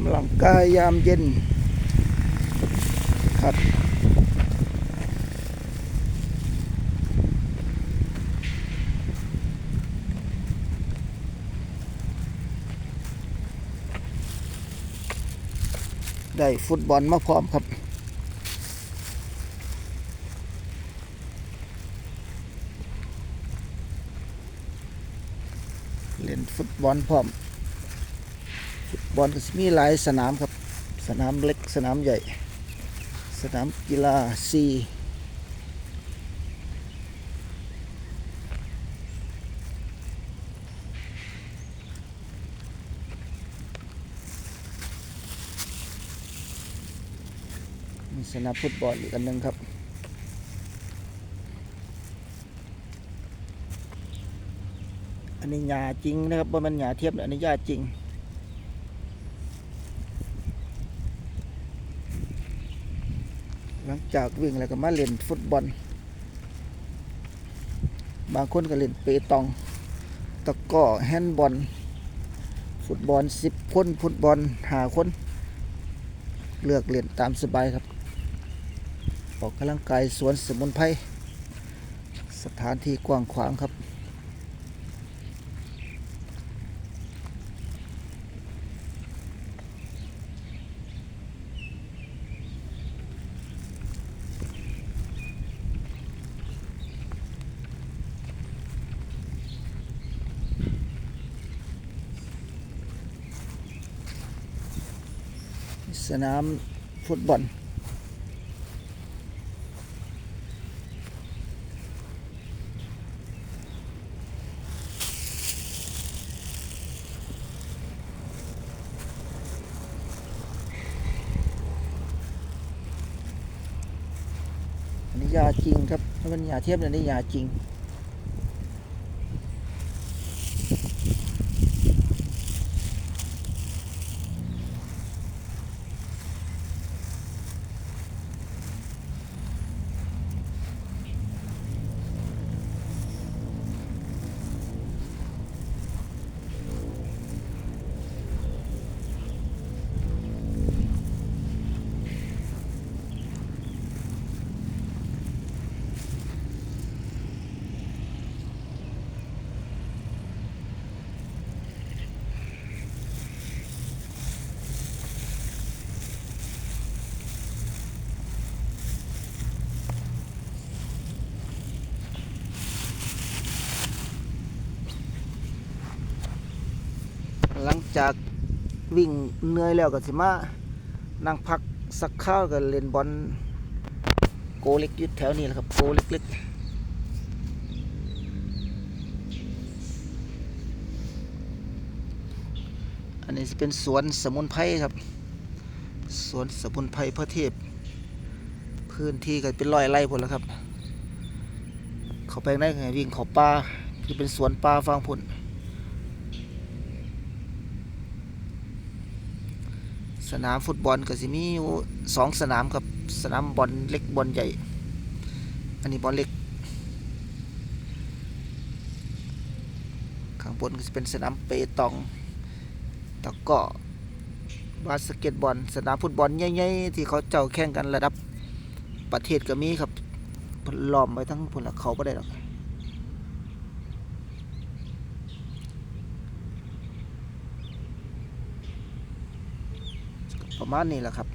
ำลังกายยามเย็นครับได้ฟุตบอลมาพร้อมครับ เล่นฟุตบอลพร้อม บอลมีหลายสนามครับ สนามเล็กสนามใหญ่ สนามกีฬาซีมีสนามฟุตบอลอีกอันหนึ่งครับ อันนี้หญ้าจริงนะครับว่ามันหญ้าเทียมอันนี้หญ้าจริง หลังจากวิ่งแล้วก็มาเล่นฟุตบอล บางคนก็เล่นเปตอง ตะก้อแฮนด์บอล ฟุตบอลสิบคน ฟุตบอลหาคน เลือกเล่นตามสบายครับ ออกกำลังกายสวนสมุนไพร สถานที่กว้างขวางครับ สนามฟุตบอลอันนี้ยาจริงครับถ้าเป็นยาเทียบอันนี้ยาจริง หลังจากวิ่งเหนื่อยแล้วก็สิมานั่งพักสักข้าวก็เล่นบอลโกเล็กยึดแถวนี้แหละครับโกเล็กๆอันนี้จะเป็นสวนสมุนไพรครับ สวนสมุนไพรพระเทพ พื้นที่ก็เป็นร้อยไร่พุ่นแล้วครับ เขาไปได้ไงวิ่งเขาป่าที่เป็นสวนป่าฟังพุ่น สนามฟุตบอลก็สิมีสองสนามครับสนามบอลเล็กบอลใหญ่ อันนี้บอลเล็ก ข้างบนก็จะเป็นสนามเปตองตะกร้อบาสเกตบอล สนามฟุตบอลใหญ่ๆที่เขาเจ้าแข่งกันระดับประเทศก็มีครับเพิ่นล้อมไปทั้งพลเขาก็ได้หรอก ประมาณนี้แหละครับ